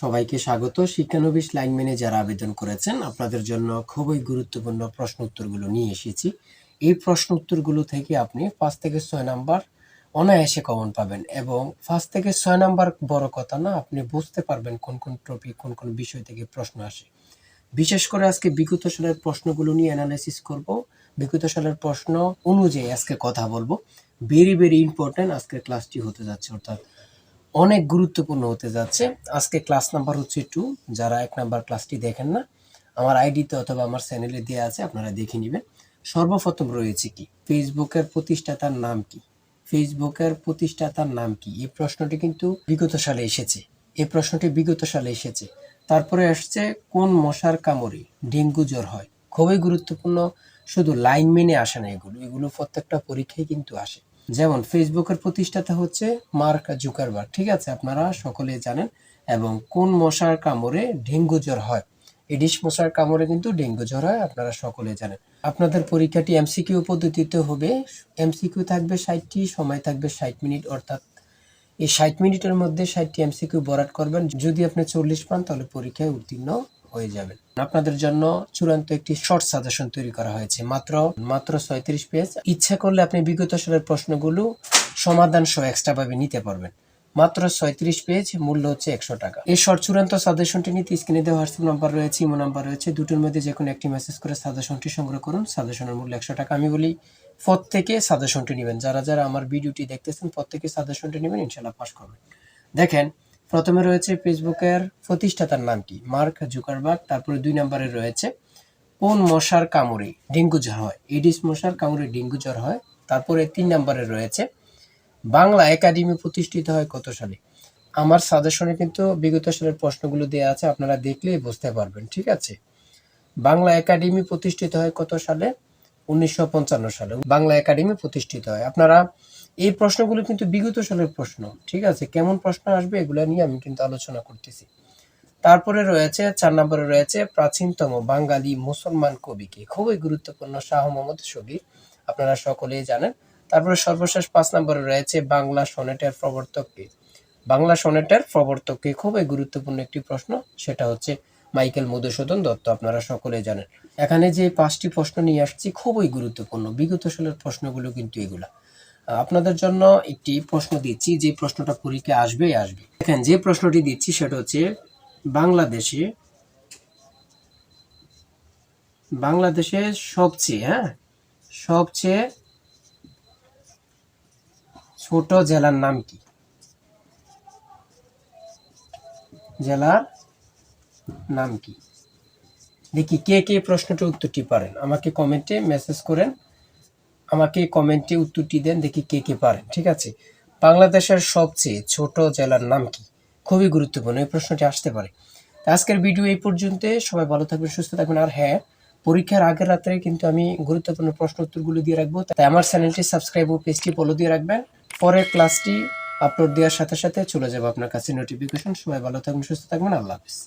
সবাইকে স্বাগত। শিক্ষানবিশ লাইন মেনে যারা আবেদন করেছেন, আপনাদের জন্য খুবই গুরুত্বপূর্ণ প্রশ্ন উত্তরগুলো নিয়ে এসেছি। এই প্রশ্ন উত্তরগুলো থেকে আপনি পাঁচ থেকে ছয় নাম্বার অনায়াসে কমন পাবেন এবং ফার্স্ট থেকে ছয় নাম্বার বড় কথা না, আপনি বুঝতে পারবেন কোন কোন টপিক কোন কোন বিষয় থেকে প্রশ্ন আসে। বিশেষ করে আজকে বিগত সালের প্রশ্নগুলো নিয়ে অ্যানালাইসিস করব। বিগত সালের প্রশ্ন অনুযায়ী আজকে কথা বলব। ভেরি ভেরি ইম্পর্ট্যান্ট আজকের ক্লাসটি হতে যাচ্ছে, অর্থাৎ অনেক গুরুত্বপূর্ণ হতে যাচ্ছে। আজকে ক্লাস নাম্বার হচ্ছে টু যারা এক নাম্বার ক্লাসটি দেখেন না, আমার আইডিতে অথবা আমার চ্যানেলে দেওয়া আছে, আপনারা দেখে নেবেন। সর্বপ্রথম রয়েছে কি? ফেসবুকের প্রতিষ্ঠাতার নাম কি? ফেসবুকের প্রতিষ্ঠাতার নাম কি? এই প্রশ্নটি কিন্তু বিগত সালে এসেছে। এই প্রশ্নটি বিগত সালে এসেছে। তারপরে আসছে, কোন মশার কামড়ে ডেঙ্গু জ্বর হয়? খুবই গুরুত্বপূর্ণ। শুধু লাইন মেনে আসে না এগুলো। এগুলো প্রত্যেকটা পরীক্ষায় কিন্তু আসে। যেমন ফেসবুকের প্রতিষ্ঠাতা হচ্ছে মার্ক জুকারবার্গ। ঠিক আছে, আপনারা সকলে জানেন। এবং কোন মশার কামড়ে ডেঙ্গু জ্বর হয়? এডিস মশার কামড়ে কিন্তু ডেঙ্গু জ্বর হয়, আপনারা সকলে জানেন। আপনাদের পরীক্ষাটি এমসিকিউ পদ্ধতিতে হবে। এমসিকিউ থাকবে ষাটটি, সময় থাকবে ষাট মিনিট, অর্থাৎ এই ষাট মিনিটের মধ্যে ষাটটি এমসিকিউ বরাদ করবেন। যদি আপনি চল্লিশ পান, তাহলে পরীক্ষায় উত্তীর্ণ হয়ে যাবেন আপনাদের জন্য চূড়ান্ত একটি শর্ট সাজেশন তৈরি করা হয়েছে। মাত্র মাত্র ছয়ত্রিশ পেজ ইচ্ছা করলে আপনি বিগত সালের প্রশ্নগুলো সমাধান সহ এক্সট্রা ভাবে নিতে পারবেন। মাত্র ছয়ত্রিশ পেজ মূল্য হচ্ছে একশো টাকা। এই শর্ট চূড়ান্ত সাজেশনটি নিতে স্ক্রিনে দেওয়া হোয়াটসঅ্যাপ নাম্বার রয়েছে ইমো নাম্বার রয়েছে। দুটোর মধ্যে যে কোনো একটি মেসেজ করে সাজেশনটি সংগ্রহ করুন। সাজেশনের মূল্য একশো টাকা। আমি বলি, প্রত্যেকে সাজেশনটি নেবেন। যারা যারা আমার ভিডিওটি দেখতেছেন, প্রত্যেকে সাজেশনটি নেবেন ইনশাল্লাহ পাস করবেন। দেখেন প্রথমে রয়েছে ফেসবুকের প্রতিষ্ঠাতার নাম কি? Mark Zuckerberg. তারপরে দুই নম্বরে রয়েছে, কোন মশার কামড়ে ডেঙ্গু জ্বর হয়? এডিস মশার কামড়ে ডেঙ্গু জ্বর হয়। তারপরে তিন নম্বরে রয়েছে, বাংলা একাডেমি প্রতিষ্ঠিত হয় কত সালে? আমার সাজেশনে কিন্তু বিগত সালের প্রশ্নগুলো দেওয়া আছে, আপনারা দেখলেই বুঝতে পারবেন, ঠিক আছে? বাংলা একাডেমি প্রতিষ্ঠিত হয় কত সালে? উনিশশো পঞ্চান্ন সালে বাংলা একাডেমি প্রতিষ্ঠিত হয়। আপনারা এই প্রশ্নগুলো কিন্তু বিগত সালের প্রশ্ন, ঠিক আছে? কেমন প্রশ্ন আসবে এগুলো নিয়ে আমি কিন্তু আলোচনা করতেছি। তারপরে রয়েছে, চার নম্বরে রয়েছে, প্রাচীনতম বাঙালি মুসলমান কবিকে। খুবই গুরুত্বপূর্ণ শাহ মোহাম্মদ শবীর আপনারা সকলেই জানেন। তারপরে সর্বশেষ পাঁচ নম্বরে রয়েছে, বাংলা সনেটের প্রবর্তককে। বাংলা সনেটের প্রবর্তককে খুবই গুরুত্বপূর্ণ একটি প্রশ্ন, সেটা হচ্ছে মাইকেল মধুসূদন দত্ত, আপনারা সকলে জানেন। এখানে যে পাঁচটি প্রশ্ন নিয়ে আসছি, খুবই গুরুত্বপূর্ণ, বিগত সালের প্রশ্নগুলো কিন্তু এগুলা। আপনাদের জন্য একটি প্রশ্ন দিচ্ছি, যে প্রশ্নটা পরীক্ষায় আসবেই আসবে। দেখেন, যে প্রশ্নটি দিচ্ছি, সেটা হচ্ছে বাংলাদেশে বাংলাদেশের সবচেয়ে হ্যাঁ সবচেয়ে ছোট জেলার নাম কি? জেলার নাম কি? দেখি, কে কে প্রশ্নটির উত্তরটি পারেন? আমাকে কমেন্টে মেসেজ করেন। আমাকে কমেন্টে উত্তরটি দেন, দেখি কে কে পারেন, ঠিক আছে? বাংলাদেশের সবচেয়ে ছোট জেলার নাম কি? খুবই গুরুত্বপূর্ণ, এই প্রশ্নটি আসতে পারে। আজকের ভিডিও এই পর্যন্ত, সবাই ভালো থাকবেন, সুস্থ থাকবেন, আর হ্যাঁ পরীক্ষার আগের রাত্রে কিন্তু আমি গুরুত্বপূর্ণ প্রশ্ন উত্তরগুলো দিয়ে রাখব, তাই আমার চ্যানেলটি সাবস্ক্রাইব ও পেজটি ফলো দিয়ে রাখবেন। পরের ক্লাসটি আপলোড দেওয়ার সাথে সাথে চলে যাবে আপনার কাছে নোটিফিকেশন সবাই ভালো থাকবেন, সুস্থ থাকবেন, আল্লাহ হাফিজ।